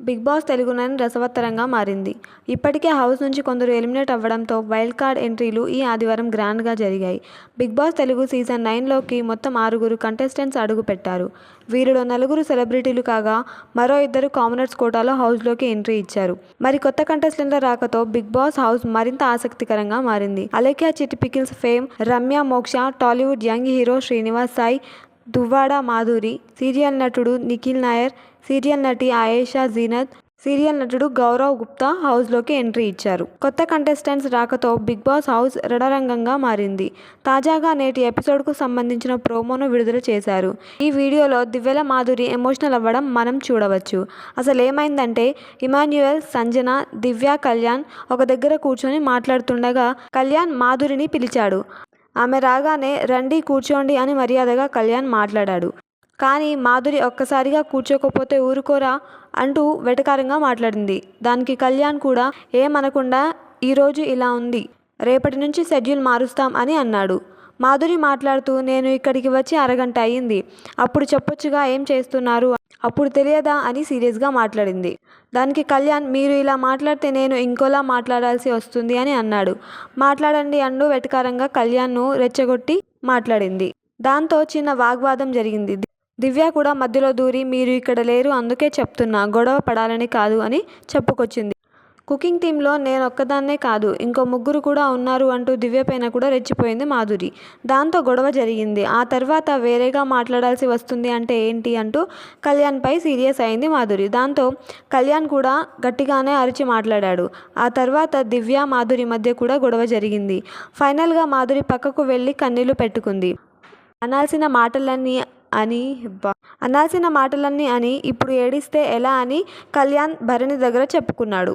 Big boss Telugu nine రసవత్తరంగా మారింది. ఇప్పటికే హౌస్ నుంచి కొందరు ఎలిమినేట్ అవ్వడంతో వైల్డ్ కార్డ్ ఎంట్రీలు ఈ ఆదివారం గ్రాండ్గా జరిగాయి. బిగ్ బాస్ తెలుగు సీజన్ నైన్లోకి మొత్తం ఆరుగురు కంటెస్టెంట్స్ అడుగుపెట్టారు వీరిలో నలుగురు సెలబ్రిటీలు కాగా మరో ఇద్దరు కామనర్స్ కోటాలో హౌస్లోకి ఎంట్రీ ఇచ్చారు. మరి కొత్త కంటెస్టెంట్ల రాకతో బిగ్ బాస్ హౌస్ మరింత ఆసక్తికరంగా మారింది. అలేఖ్యా చిట్టి pickles fame Ramya Moksha Tollywood young hero Srinivas Sai Duvvada Madhuri serial నటుడు నిఖిల్ నాయర్ సీరియల్ నటి ఆయేషా జీనత్ సీరియల్ నటుడు గౌరవ్ గుప్తా హౌస్లోకి ఎంట్రీ ఇచ్చారు. కొత్త కంటెస్టెంట్స్ రాకతో బిగ్ బాస్ హౌస్ రణరంగంగా మారింది. తాజాగా నేటి ఎపిసోడ్కు సంబంధించిన ప్రోమోను విడుదల చేశారు. ఈ వీడియోలో దివ్యల మాధురి ఎమోషనల్ అవ్వడం మనం చూడవచ్చు. అసలు ఏమైందంటే ఇమాన్యుయల్ సంజన దివ్య కళ్యాణ్ ఒక దగ్గర కూర్చొని మాట్లాడుతుండగా కళ్యాణ్ మాధురిని పిలిచాడు. ఆమె రాగానే రండి కూర్చోండి అని మర్యాదగా కళ్యాణ్ మాట్లాడాడు. కానీ మాధురి ఒక్కసారిగా కూర్చోకపోతే ఊరుకోరా అంటూ వెటకారంగా మాట్లాడింది. దానికి కళ్యాణ్ కూడా ఏమనకుండా ఈరోజు ఇలా ఉంది. రేపటి నుంచి షెడ్యూల్ మారుస్తాం అని అన్నాడు. మాధురి మాట్లాడుతూ నేను ఇక్కడికి వచ్చి అరగంట అయ్యింది. అప్పుడు చెప్పొచ్చుగా ఏం చేస్తున్నారు? అప్పుడు తెలియదా? అని సీరియస్గా మాట్లాడింది. దానికి కళ్యాణ్ మీరు ఇలా మాట్లాడితే నేను ఇంకోలా మాట్లాడాల్సి వస్తుంది అని అన్నాడు. మాట్లాడండి అంటూ వెటకారంగా కళ్యాణ్ను రెచ్చగొట్టి మాట్లాడింది. దాంతో చిన్న వాగ్వాదం జరిగింది. దివ్య కూడా మధ్యలో దూరి మీరు ఇక్కడ లేరు అందుకే చెప్తున్నా. గొడవ పడాలని కాదు అని చెప్పుకొచ్చింది. కుకింగ్ టీంలో నేను ఒక్కదాన్నే కాదు ఇంకో ముగ్గురు కూడా ఉన్నారు అంటూ దివ్య పైన కూడా రెచ్చిపోయింది మాధురి. దాంతో గొడవ జరిగింది. ఆ తర్వాత వేరేగా మాట్లాడాల్సి వస్తుంది అంటే ఏంటి అంటూ కళ్యాణ్పై సీరియస్ అయింది మాధురి. దాంతో కళ్యాణ్ కూడా గట్టిగానే అరిచి మాట్లాడాడు. ఆ తర్వాత దివ్య మాధురి మధ్య కూడా గొడవ జరిగింది. ఫైనల్గా మాధురి పక్కకు వెళ్ళి కన్నీళ్ళు పెట్టుకుంది. అనాల్సిన మాటలన్నీ అని అనాల్సిన మాటలన్నీ అని ఇప్పుడు ఏడిస్తే ఎలా అని కళ్యాణ్ భరణి దగ్గర చెప్పుకున్నాడు.